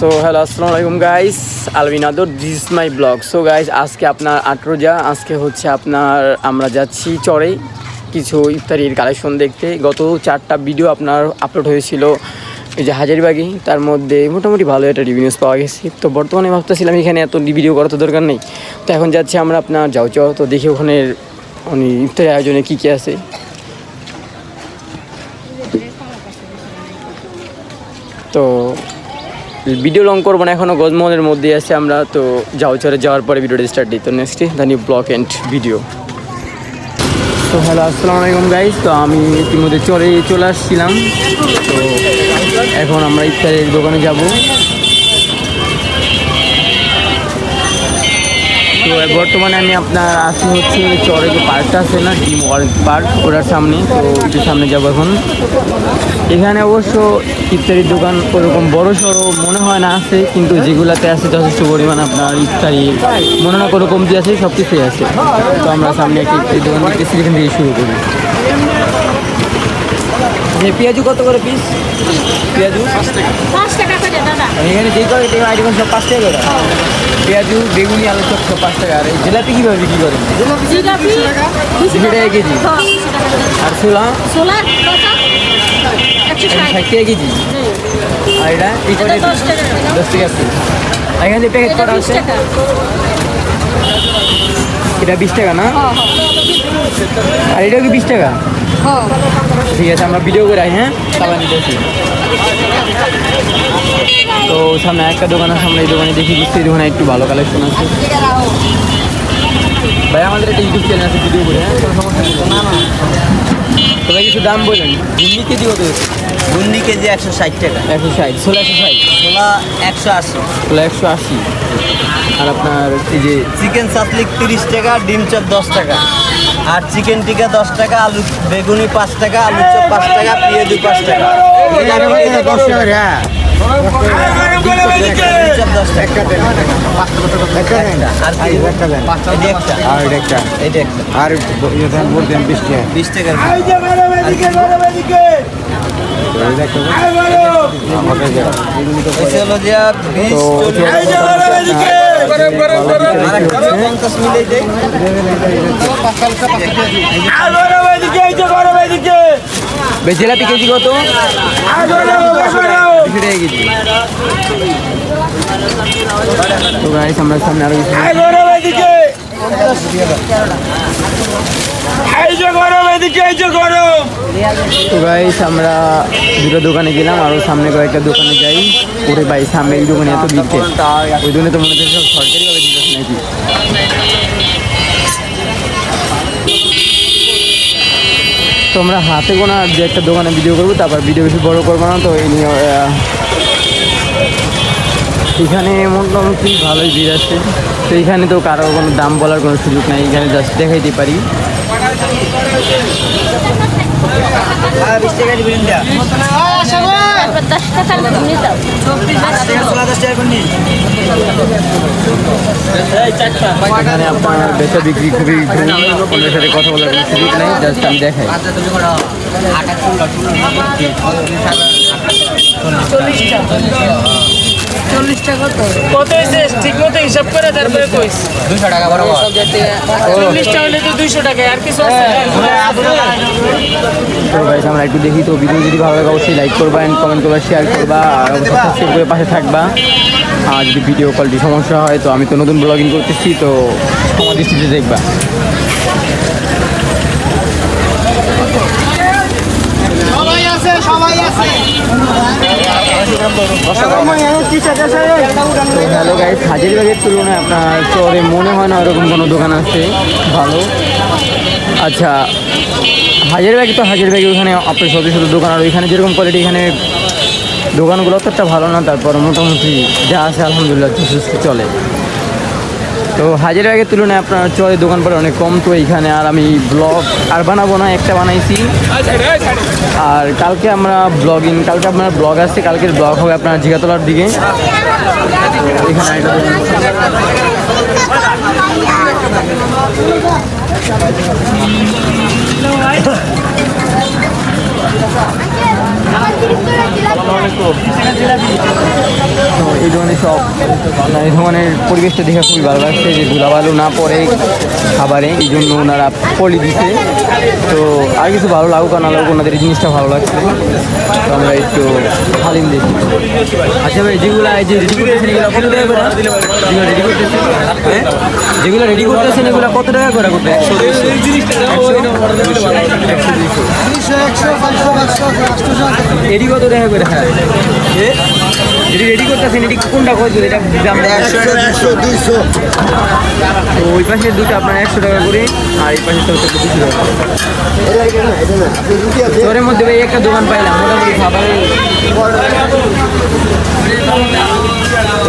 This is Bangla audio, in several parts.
সো হ্যালো আসসালামু আলাইকুম গাইস আলবিন আদর this my blog so guys আজকে আপনার আটরোজা আজকে হচ্ছে আপনার আমরা যাচ্ছি চরে কিছু ইফতারির কালেকশন দেখতে। গত চারটা ভিডিও আপনার আপলোড হয়েছিল এই যে হাজারিবাগি, তার মধ্যে মোটামুটি ভালো একটা রিভিউস পাওয়া গেছে। তো, বর্তমানে ভাবতেছিলাম এখানে এত ভিডিও করার তো দরকার নেই। তো, এখন যাচ্ছি আমরা আপনার, যাও চাও তো দেখি ওখানে উনি ইফতারি আয়োজনে কী কী আছে। তো ভিডিও লং করব না এখনও গজমহলের মধ্যে আছে আমরা, তো যাও চলে, যাওয়ার পরে ভিডিওটা স্টার্ট দিই। তো next the new blog and video তো হ্যালো আসসালামু আলাইকুম গাইজ তো আমি ইতিমধ্যে চলে চলে আসছিলাম। তো এখন আমরা ইফতারের দোকানে যাব। তো বর্তমানে আমি আপনার আসি হচ্ছে চরে যে পার্কটা আছে না ডিম ওয়ার্ল্ড পার্ক ওটার সামনে। তো একটু সামনে যাব এখন। এখানে অবশ্য ইফতারির দোকান ওরকম বড় সড়ো মনে হয় না আছে, কিন্তু যেগুলাতে আছে যথেষ্ট পরিমাণ আপনার ইফতারি মনে না কোনো কমতি আছে সব কিছুই আছে। তো আমরা সামনে একটা ইফতারি দোকান দেখতেছি এখান থেকে শুরু করি। যে পেঁয়াজু কত করে পিস পেঁয়াজু? পাঁচ টাকা করে দাদা। এখানে যেই করে সেই আইটেম সব পাঁচ টাকা করে। পেঁয়াজু বেগুনি আলু চপ সব পাঁচ টাকা। আর এই জিলাপি কীভাবে বিক্রি করেন? জিলাপি দুশো টাকা। কেজি হ্যাঁ। আর ছোলা? ছোলা ষাট। ষাট টাকা কেজি আর এটা দশ টাকা পিস এখানে যে প্যাকেট বিশ আছে? টাকা। এটা বিশ টাকা না? হ্যাঁ আর এটাও কি বিশ টাকা? হ্যাঁ ঠিক আছে আমরা ভিডিও করে আই হ্যাঁ? তারপর নিতেছি তো সামনে একটা দোকান আছে আমরা এই দোকানে দেখি এই দোকানে একটু ভালো কালেকশন আছে। ভাই আমাদের একটা ইউটিউব চ্যানেল আছে ভিডিও করে হ্যাঁ? কোনো সমস্যা নেই। না না। তবে কিছু দাম বলেন। ভিন্ডি কেজি কত গুন্ডি কেজি একশো ষাট টাকা। একশো ষাট ষোলো একশো ষাট। ছোলা একশো আশি। ষোলো একশো আশি। আর আপনার এই যে চিকেন সাতলিক তিরিশ টাকা ডিম চপ দশ টাকা। আর চিকেন টিকা দশ টাকা, আলু বেগুনি পাঁচ টাকা, আলু চপ পাঁচ টাকা, পেঁয়াজু পাঁচ টাকা। আর বিশ টাকা পঞ্চাশ মিলে দেয় ভাই জিলাপি কেজি কত? দুশো টাকা কেজি তো গাইস আমরা সামনে আরও তো গাইস আমরা দুটো দোকানে গেলাম আরও সামনে কয়েকটা দোকানে যাই। ওরে ভাই সামনে এই দোকানে এত বিচ্ছে ওই দোকানে তো মনে হচ্ছে সব সরকারিভাবে দিতেছে নাকি? তো আমরা হাতে গোনা যে একটা দোকানে ভিডিও করব তারপর ভিডিও বেশি বড় করব না তো এই নিয়ে এখানে মোটামুটি ভালোই ভিড় আছে। তো এখানে তো কারও কোনো দাম বলার কোনো সুযোগ নেই এখানে জাস্ট দেখাইতে পারি। বিশ টাকা তারপর দশ টাকার টাকা এখানে আপনার বেচা বিক্রি খুবই ওদের সাথে কথা বলার কোনো সুযোগ নেই জাস্ট আমি দেখাই। কত হয়েছে? ঠিক মতো হিসাব করে তারপরে কইস। দুশো টাকা বরাবর। চল্লিশটা হলে তো দুইশো টাকা আর কিছু তো গাইস আমরা একটু দেখি তো ভিডিও যদি ভালো লাগে অবশ্যই লাইক করবা অ্যান্ড কমেন্ট করবা শেয়ার করবা আর অবশ্যই সাবস্ক্রাইব করে পাশে থাকবা। আর যদি ভিডিও কোয়ালিটি সমস্যা হয় তো আমি তো নতুন ব্লগিং করতেছি তো আমার দৃষ্টিতে দেখবা। তো হ্যালো হাজির বাগের তুলনায় আপনার শহরে মনে হয় না ওরকম কোনো দোকান আছে ভালো। আচ্ছা হাজারিবাগে তো হাজারিবাগে ওখানে আপনার ছোটো ছোটো দোকান, আর ওইখানে যেরকম কোয়ালিটি এখানে দোকানগুলো তো একটা ভালো না, তারপর মোটামুটি যা আছে আলহামদুলিল্লাহ চলে। তো হাজারিবাগের তুলনায় আপনার চরে দোকান পরে অনেক কম। তো এইখানে আর আমি ব্লগ আর বানাবো না, একটা বানাইছি। আর কালকে আমরা ব্লগিং কালকে আপনার ব্লগ আসছে, কালকের ব্লগ হবে আপনার জিগাতলার দিকে। এখানে এই ধরনের সব মানে এই ধরনের পরিবেশটা দেখে খুবই ভালো লাগছে যে ধুলাবালু না পড়ে খাবারে এই জন্য ওনারা পলি দিছে তো আর কিছু ভালো লাগুক না লাগুক ওনাদের এই জিনিসটা ভালো লাগছে তো আমরা একটু হালিম দেখি আচ্ছা ভাই যেগুলো এই যে রেডি করতেছেন এগুলো কত টাকা করে যেগুলো রেডি করতেছেন হ্যাঁ যেগুলো রেডি করতেছেন এগুলো কত টাকা করে করতে একশো এডি কত টাকা করে হ্যাঁ রেডি করতেছেন এটি কোনটা কত এটা দাম একশো দুইশো। তো ওই পাশে দুটো আপনার একশো টাকা করে আর এই পাশে দুশো টাকা মধ্যে ভাই একটা দোকান পাইলাম মোটামুটি খাবারের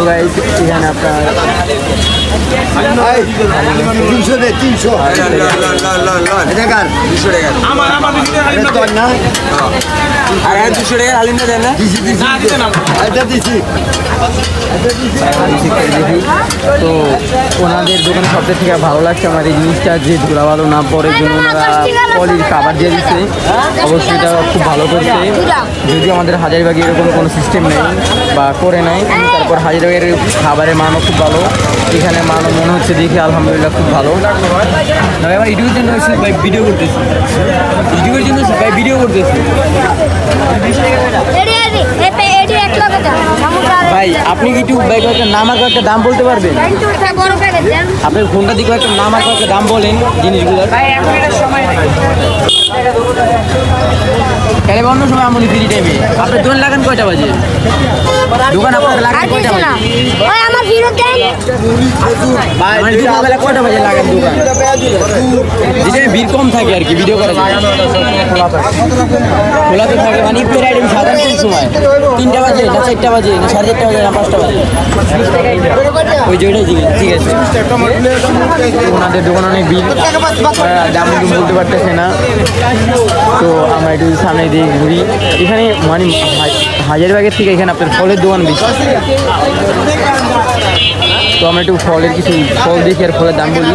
ভাই এখানে আপনার তো ওনাদের দোকানে সবথেকে থেকে ভালো লাগছে আমার এই জিনিসটা, যে ধুলা ভালো না পরে জন্য ওনারা পলির খাবার দিয়ে দিচ্ছে অবশ্যই এটা খুব ভালো করছে। যদি আমাদের হাজারবাগে এরকম কোনো সিস্টেম নেই বা করে নাই। কিন্তু তারপর হাজারবাগের খাবারের মানও খুব ভালো। এখানে মানও মনে হচ্ছে দেখি আলহামদুলিল্লাহ খুব ভালো। ভাই আমার ইউটিউবের জন্য ভাই ভিডিও করতেছি। ইউটিউবের জন্য ভাই ভিডিও করতেছি। ভাই আপনি কি একটু ভাই কয়েকটা নাম আর কয়েকটা দাম বলতে পারবেন? আপনার ফোনটা দিকে একটা নাম আর কয়েকটা দাম বলেন জিনিসগুলোর তাহলে অন্য সময় আমনি ফ্রি টাইমে আপনার দোকান লাগান কয়টা বাজে? দোকান আপনার লাগান কয়টা বাজে? ওই আমার ফিরত দেন মানে দুপুরবেলা কয়টা বাজে লাগান দোকান? যেটা ভিড় কম থাকে আর কি ভিডিও করা যায়। খোলা তো থাকে। মানে ইফতার আইটেম সাধারণ কোন সময়। তিনটা বাজে না চারটা বাজে না সাড়ে চারটা বাজে না পাঁচটা বাজে? ওই যে ওইটাই ঠিক আছে ওনাদের দোকান অনেক বিল দাম একটু বলতে পারতেছে না। তো আমরা একটু সামনে দিয়ে ঘুরি। এখানে মানে হা- হাজারবাগের থেকে এখানে আপনার ফলের দোকান বেশি। তো আমরা একটু ফলের কিছু ফল দেখি আর ফলের দাম বলি।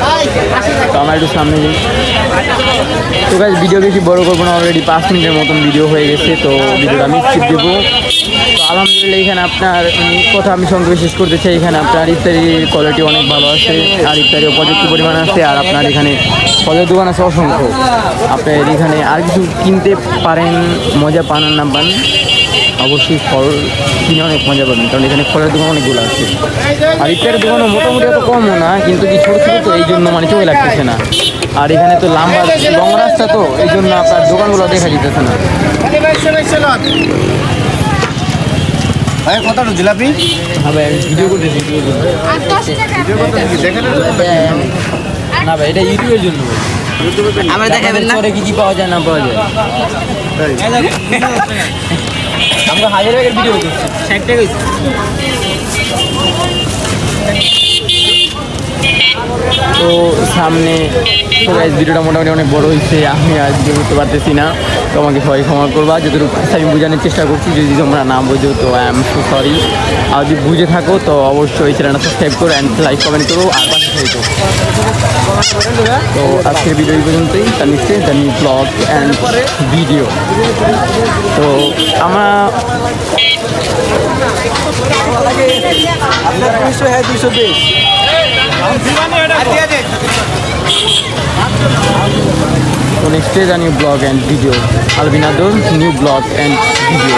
আমরা একটু সামনে যাই তো গাছ ভিডিও বেশি বড় করব না অলরেডি পাঁচ মিনিটের মতন ভিডিও হয়ে গেছে, তো ভিডিওটা আমি স্কিপ দেবো। তো আলহামদুলিল্লাহ, এখানে আপনার কথা আমি সঙ্গে শেষ করতে চাই, এখানে আপনার ইফতারির কোয়ালিটি অনেক ভালো আছে, আর ইফতারিও পর্যাপ্ত পরিমাণ আছে, আর আপনার এখানে ফলের দোকান আছে অসংখ্য। আপনার এখানে আর কিছু কিনতে পারেন, মজা পান না পান, অবশ্যই ফল কিনে অনেক মজা পাবেন, কারণ এখানে ফলের দোকান অনেকগুলো আছে। আর ইফতারের দোকানও মোটামুটি অত কমও না, কিন্তু কি ছোটো ছোটো তো এই জন্য মানে চোখে লাগতেছে না। আর এখানে তো লম্বা লং রাস্তা তো এই জন্য আপনার দোকানগুলো দেখা যেতেছে না। ভাই জিলাপি? হ্যাঁ ভাই ভিডিও করতেছি ভিডিও করতেছি। আর 10 টাকা না ভাই এটা ইউটিউবের জন্য আমরা দেখাবেন না? কি কি পাওয়া যায় না পাওয়া যায়। আমরা হাজার টাকার ভিডিও করছি ষাট টাকা হইছে। তো সামনে তো ভিডিওটা মোটামুটি অনেক বড় হয়েছে, আমি আজ বুঝতে পারতেছি না। তো আমাকে সবাই ক্ষমা করবা, যতটুকু আমি বোঝানোর চেষ্টা করছি, যদি তোমরা না বোঝো তো আই এম সো সরি আর যদি বুঝে থাকো তো অবশ্যই চ্যানেলটা সাবস্ক্রাইব করো অ্যান্ড লাইক কমেন্ট করো, আর পাশে তো আজকের ভিডিও এই পর্যন্তই তার নিচে the new blog and video তো আমরা আপনার দুইশো হ্যাঁ বিশ। Next day the new blog and video আলবিনাদুর new blog and video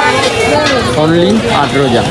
only আট রোজা।